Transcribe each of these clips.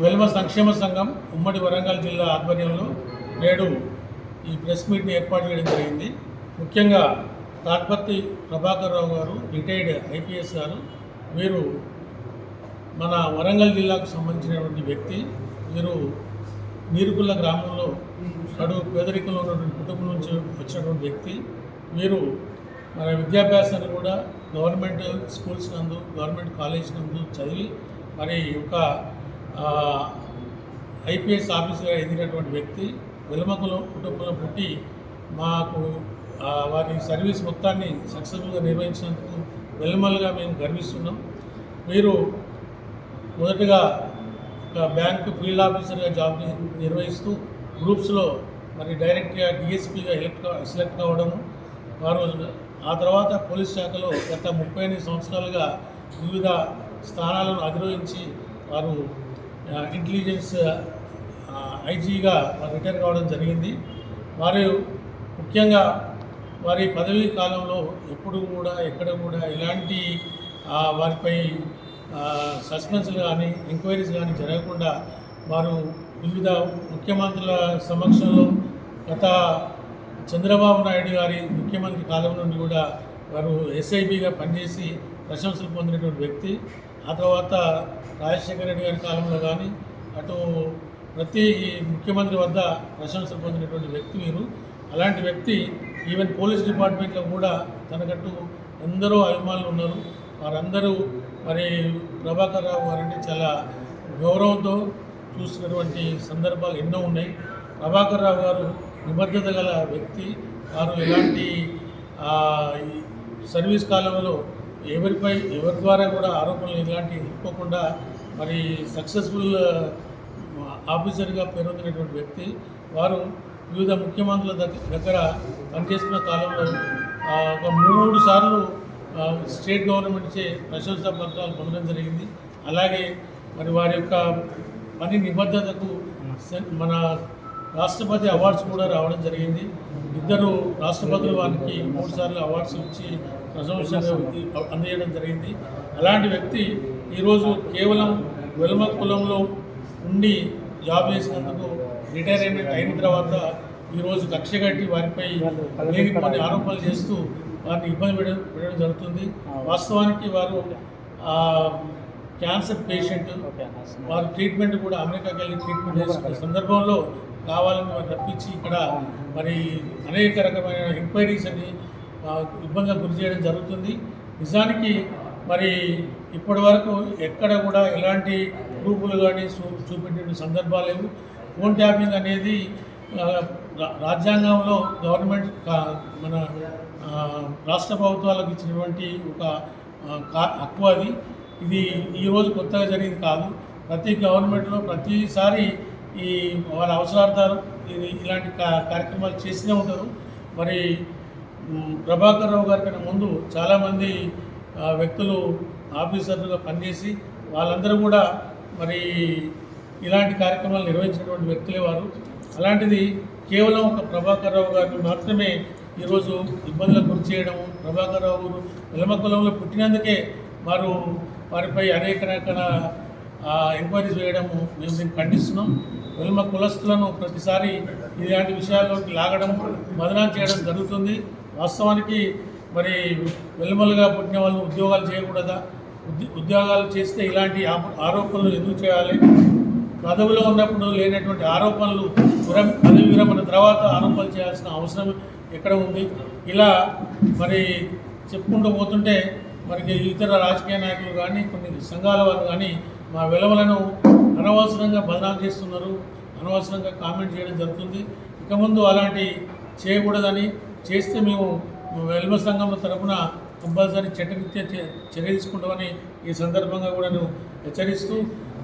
వెల్మ సంక్షేమ సంఘం ఉమ్మడి వరంగల్ జిల్లా ఆధ్వర్యంలో నేడు ఈ ప్రెస్ మీట్ని ఏర్పాటు చేయడం జరిగింది. ముఖ్యంగా తాట్పర్తి ప్రభాకర్ రావు గారు రిటైర్డ్ ఐపీఎస్ గారు వీరు మన వరంగల్ జిల్లాకు సంబంధించినటువంటి వ్యక్తి వీరు నీరుకుల్ల గ్రామంలో కడు పేదరికంలో ఉన్నటువంటి కుటుంబం నుంచి వచ్చినటువంటి వ్యక్తి వీరు మన విద్యాభ్యాసాన్ని కూడా గవర్నమెంట్ స్కూల్స్ నందు గవర్నమెంట్ కాలేజ్ నందు చదివి మరి ఒక ఐపీఎస్ ఆఫీసర్గా ఎదిగినటువంటి వ్యక్తి వెలుమకులం కుటుంబంలో పుట్టి మాకు వారి సర్వీస్ మొత్తాన్ని సక్సెస్ఫుల్గా నిర్వహించినందుకు వెలుమలుగా మేము గర్విస్తున్నాం. మీరు మొదటగా ఒక బ్యాంకు ఫీల్డ్ ఆఫీసర్గా జాబ్ నిర్వహిస్తూ గ్రూప్స్లో మరి డైరెక్ట్గా డిఎస్పీగా ఎలక్ట్ సెలెక్ట్ కావడము వారు ఆ తర్వాత పోలీస్ శాఖలో గత ముప్పై ఎనిమిది సంవత్సరాలుగా వివిధ స్థానాలను అధిరోహించి వారు ఇంటెలిజెన్స్ ఐజీగా వారు రిటైర్ కావడం జరిగింది. వారు ముఖ్యంగా వారి పదవీ కాలంలో ఎప్పుడు కూడా ఎక్కడ కూడా ఎలాంటి వారిపై సస్పెన్స్లు కానీ ఎంక్వైరీస్ కానీ జరగకుండా వారు వివిధ ముఖ్యమంత్రుల సమక్షంలో గత చంద్రబాబు నాయుడు గారి ముఖ్యమంత్రి కాలం నుండి కూడా వారు ఎస్ఐబిగా పనిచేసి ప్రశంసలు పొందినటువంటి వ్యక్తి. ఆ తర్వాత రాజశేఖర రెడ్డి గారి కాలంలో కానీ అటు ప్రతి ముఖ్యమంత్రి వద్ద ప్రశంసలు పొందినటువంటి వ్యక్తి మీరు అలాంటి వ్యక్తి ఈవెన్ పోలీస్ డిపార్ట్మెంట్లో కూడా తనకంటూ ఎందరో అభిమానులు ఉన్నారు. వారందరూ మరి ప్రభాకర్ రావు గారంటే చాలా గౌరవంతో చూసినటువంటి సందర్భాలు ఎన్నో ఉన్నాయి. ప్రభాకర్ రావు గారు నిబద్ధత గల వ్యక్తి. వారు ఎలాంటి ఈ సర్వీస్ కాలంలో ఎవరిపై ఎవరి ద్వారా కూడా ఆరోపణలు ఇలాంటివి ఇరుక్కోకుండా మరి సక్సెస్ఫుల్ ఆఫీసర్గా పేరొందినటువంటి వ్యక్తి వారు వివిధ ముఖ్యమంత్రుల దగ్గర పనిచేస్తున్న కాలంలో ఒక మూడు సార్లు స్టేట్ గవర్నమెంట్ చే ప్రశంసా పత్రాలు పొందడం జరిగింది. అలాగే మరి వారి యొక్క పని నిబద్ధతకు మన రాష్ట్రపతి అవార్డ్స్ కూడా రావడం జరిగింది. ఇద్దరు రాష్ట్రపతులు వారికి మూడు సార్లు అవార్డ్స్ ఇచ్చి ప్రశంసలు అందజేయడం జరిగింది. అలాంటి వ్యక్తి ఈరోజు కేవలం వెల్మ కులంలో ఉండి జాబ్ చేసినందుకు రిటైర్మెంట్ అయిన తర్వాత ఈరోజు కక్ష కట్టి వారిపై కొన్ని ఆరోపణలు చేస్తూ వారిని ఇబ్బంది పెట్టడం పెట్టడం జరుగుతుంది. వాస్తవానికి వారు క్యాన్సర్ పేషెంట్ వారు ట్రీట్మెంట్ కూడా అమెరికాకి వెళ్ళి ట్రీట్మెంట్ చేసుకునే సందర్భంలో కావాలని వారు ఇక్కడ మరి అనేక రకమైన ఎంక్వైరీస్ అని ఆ, ఇబ్బందిగా గురి చేయడం జరుగుతుంది. నిజానికి మరి ఇప్పటి వరకు ఎక్కడ కూడా ఎలాంటి గ్రూపులు కానీ చూ చూపెట్టిన సందర్భాలు లేవు. ఫోన్ ట్యాపింగ్ అనేది రా- రాజ్యాంగంలో గవర్నమెంట్ మన రాష్ట్ర ప్రభుత్వాలకు ఇచ్చినటువంటి ఒక కా- హక్కు అది. ఇది ఈరోజు కొత్తగా జరిగింది కాదు. ప్రతి గవర్నమెంట్లో ప్రతిసారి ఈ వాళ్ళ అవసరార్థాలు ఇది ఇలాంటి కా- కార్యక్రమాలు చేస్తూనే ఉంటారు. మరి ప్రభాకర్ రావు గారి కన్నా ముందు చాలామంది వ్యక్తులు ఆఫీసర్లుగా పనిచేసి వాళ్ళందరూ కూడా మరి ఇలాంటి కార్యక్రమాలు నిర్వహించినటువంటి వ్యక్తులే వారు. అలాంటిది కేవలం ఒక ప్రభాకర్ రావు గారిని మాత్రమే ఈరోజు ఇబ్బందులకు గురి చేయడము ప్రభాకర్ రావు గారు వెలమ కులంలో పుట్టినందుకే వారు వారిపై అనేక రకాల ఎంక్వైరీస్ వేయడము మేము దీన్ని ఖండిస్తున్నాం. వెల్మ కులస్తులను ప్రతిసారి ఇలాంటి విషయాల్లోకి లాగడం మదనం చేయడం జరుగుతుంది. వాస్తవానికి మరి వెల్మలుగా పుట్టిన వాళ్ళు ఉద్యోగాలు చేయకూడదా? ఉద్యోగాలు చేస్తే ఇలాంటి ఆరోపణలు ఎందుకు చేయాలి? పదవిలో ఉన్నప్పుడు లేనటువంటి ఆరోపణలు విరం పదవి విరమణ తర్వాత ఆరోపణలు చేయాల్సిన అవసరం ఎక్కడ ఉంది? ఇలా మరి చెప్పుకుంటూ పోతుంటే మరి ఇతర రాజకీయ నాయకులు కానీ కొన్ని సంఘాల వారు కానీ మా విలువలను అనవసరంగా బదనాలు చేస్తున్నారు అనవసరంగా కామెంట్ చేయడం జరుగుతుంది. ఇక ముందు అలాంటి చేయకూడదని చేస్తే మేము వెల్మ సంఘం తరపున కంపల్సరీ చట్టరీత్యా చర్య తీసుకుంటామని ఈ సందర్భంగా కూడా నేను హెచ్చరిస్తూ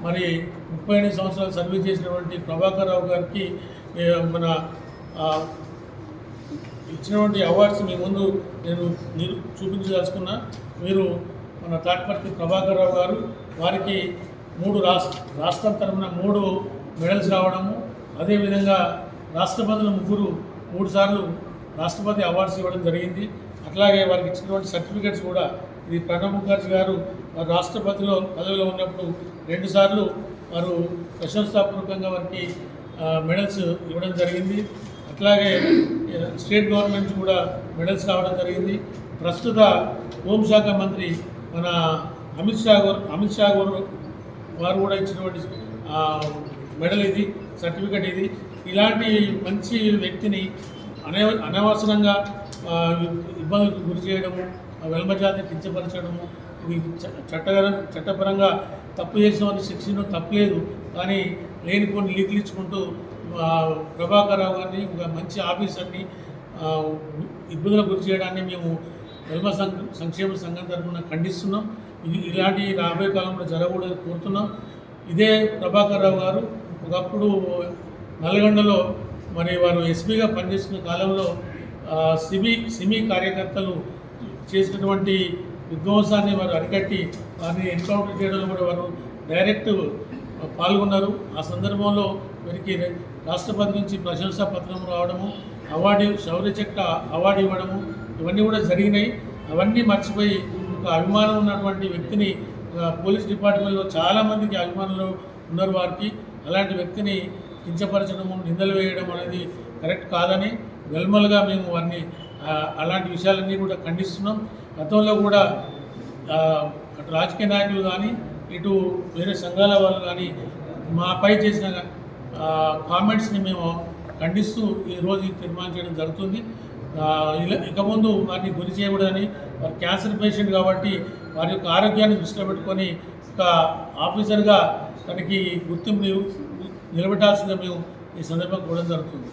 మరి ముప్పై ఎనిమిది సంవత్సరాలు సర్వీస్ చేసినటువంటి ప్రభాకర్ రావు గారికి మన ఇచ్చినటువంటి అవార్డ్స్ మీ ముందు నేను మీరు చూపించదలుచుకున్నా. మీరు మన తాట్పర్తి ప్రభాకర్ రావు గారు వారికి మూడు రాష్ట్ర రాష్ట్రం తరఫున మూడు మెడల్స్ రావడము అదేవిధంగా రాష్ట్రపతులు ముగ్గురు మూడు సార్లు రాష్ట్రపతి అవార్డ్స్ ఇవ్వడం జరిగింది. అట్లాగే వారికి ఇచ్చినటువంటి సర్టిఫికెట్స్ కూడా ఇది ప్రణబ్ ముఖర్జీ గారు వారు రాష్ట్రపతిలో పదవిలో ఉన్నప్పుడు రెండుసార్లు వారు ప్రశంసాపూర్వకంగా వారికి మెడల్స్ ఇవ్వడం జరిగింది. అట్లాగే స్టేట్ గవర్నమెంట్ కూడా మెడల్స్ రావడం జరిగింది. ప్రస్తుత హోంశాఖ మంత్రి మన అమిత్ షా అమిత్ షా గారు వారు కూడా ఇచ్చినటువంటి మెడల్ ఇది సర్టిఫికెట్ ఇది. ఇలాంటి మంచి వ్యక్తిని అనే అనవసరంగా ఇబ్బందులకు గురి చేయడము వెల్మజాతిని కించపరచడము ఇది చ- చట్టగర చట్టపరంగా తప్పు చేసిన వారిని శిక్షణ తప్పలేదు. కానీ లేనిపోని లీకులు ఇచ్చుకుంటూ ప్రభాకర్ రావు గారిని ఒక మంచి ఆఫీసర్ని ఇబ్బందులకు గురి చేయడాన్ని మేము వెల్మ సంక్షేమ సంఘం తరఫున ఖండిస్తున్నాం. ఇది ఇలాంటి రాబోయే కాలంలో జరగకూడదని కోరుతున్నాం. ఇదే ప్రభాకర్ రావు గారు ఒకప్పుడు నల్గొండలో మరి వారు ఎస్పీగా పనిచేస్తున్న కాలంలో సిమి సిమి కార్యకర్తలు చేసినటువంటి విధ్వంసాన్ని వారు అరికట్టి వారిని ఎన్కౌంటర్ చేయడంలో కూడా వారు డైరెక్ట్ పాల్గొన్నారు. ఆ సందర్భంలో వీరికి రాష్ట్రపతి నుంచి ప్రశంసా పత్రం రావడము అవార్డు శౌర్య చక్ర అవార్డు ఇవ్వడము ఇవన్నీ కూడా జరిగినాయి. అవన్నీ మర్చిపోయి ఒక అభిమానం ఉన్నటువంటి వ్యక్తిని పోలీస్ డిపార్ట్మెంట్లో చాలామందికి అభిమానులు ఉన్నారు వారికి. అలాంటి వ్యక్తిని కించపరచడము నిందలు వేయడం అనేది కరెక్ట్ కాదని వెల్మల్గా మేము వారిని అలాంటి విషయాలన్నీ కూడా ఖండిస్తున్నాం. గతంలో కూడా అటు రాజకీయ నాయకులు కానీ ఇటు వేరే సంఘాల వాళ్ళు కానీ మాపై చేసిన కామెంట్స్ని మేము ఖండిస్తూ ఈరోజు ఈ తీర్మానం చేయడం జరుగుతుంది. ఇక ముందు వారిని గురి చేయకూడదని వారు క్యాన్సర్ పేషెంట్ కాబట్టి వారి యొక్క ఆరోగ్యాన్ని దృష్టిలో పెట్టుకొని ఒక ఆఫీసర్గా తనకి గుర్తింపు నిలబెట్టాల్సిందే మేము ఈ సందర్భంగా కూడా జరుగుతుంది.